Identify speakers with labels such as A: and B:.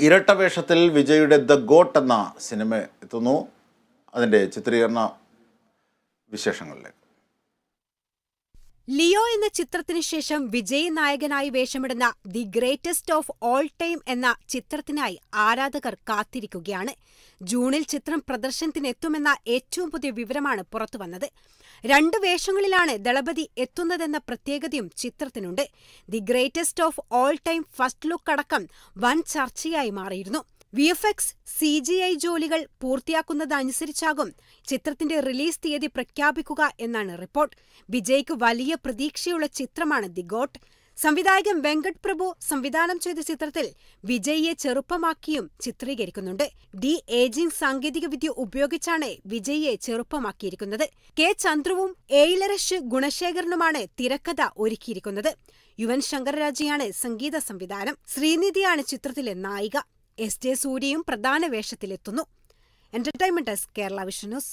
A: ഇരട്ട വേഷത്തിൽ വിജയുടെ ദ ഗോട്ട് എന്ന സിനിമ എത്തുന്നു. അതിന്റെ ചിത്രീകരണ വിശേഷങ്ങളിലേക്ക്.
B: ലിയോ എന്ന ചിത്രത്തിന് ശേഷം വിജയ് നായകനായി വേഷമിടുന്ന the greatest of all time എന്ന ചിത്രത്തിനായി ആരാധകർ കാത്തിരിക്കുകയാണ്. ജൂണിൽ ചിത്രം പ്രദർശനത്തിനെത്തുമെന്ന ഏറ്റവും പുതിയ വിവരമാണ് പുറത്തുവന്നത്. രണ്ട് വേഷങ്ങളിലാണ് ദളപതി എത്തുന്നതെന്ന പ്രത്യേകതയും ചിത്രത്തിനുണ്ട്. The greatest of all time first look അടക്കം വൻ ചർച്ചയായി മാറിയിരുന്നു. V F X C G I ജോലികൾ പൂർത്തിയാക്കുന്നതനുസരിച്ചാകും ചിത്രത്തിന്റെ റിലീസ് തീയതി പ്രഖ്യാപിക്കുക എന്നാണ് റിപ്പോർട്ട്. വിജയ്ക്ക് വലിയ പ്രതീക്ഷയുള്ള ചിത്രമാണ് ദി ഗോട്ട്. സംവിധായകൻ വെങ്കട് പ്രഭു സംവിധാനം ചെയ്ത ചിത്രത്തിൽ വിജയിയെ ചെറുപ്പമാക്കിയും ചിത്രീകരിക്കുന്നുണ്ട്. ഡി ഏജിംഗ് സാങ്കേതികവിദ്യ ഉപയോഗിച്ചാണ് വിജയിയെ ചെറുപ്പമാക്കിയിരിക്കുന്നത്. കെ ചന്ദ്രുവും എയിലരഷ് ഗുണശേഖരനുമാണ് തിരക്കഥ ഒരുക്കിയിരിക്കുന്നത്. യുവൻ ശങ്കരരാജയാണ് സംഗീത സംവിധാനം. ശ്രീനിധിയാണ് ചിത്രത്തിലെ നായിക. എസ് ജെ സൂര്യയും പ്രധാന വേഷത്തിലെത്തുന്നു. Entertainment desk Kerala Vision News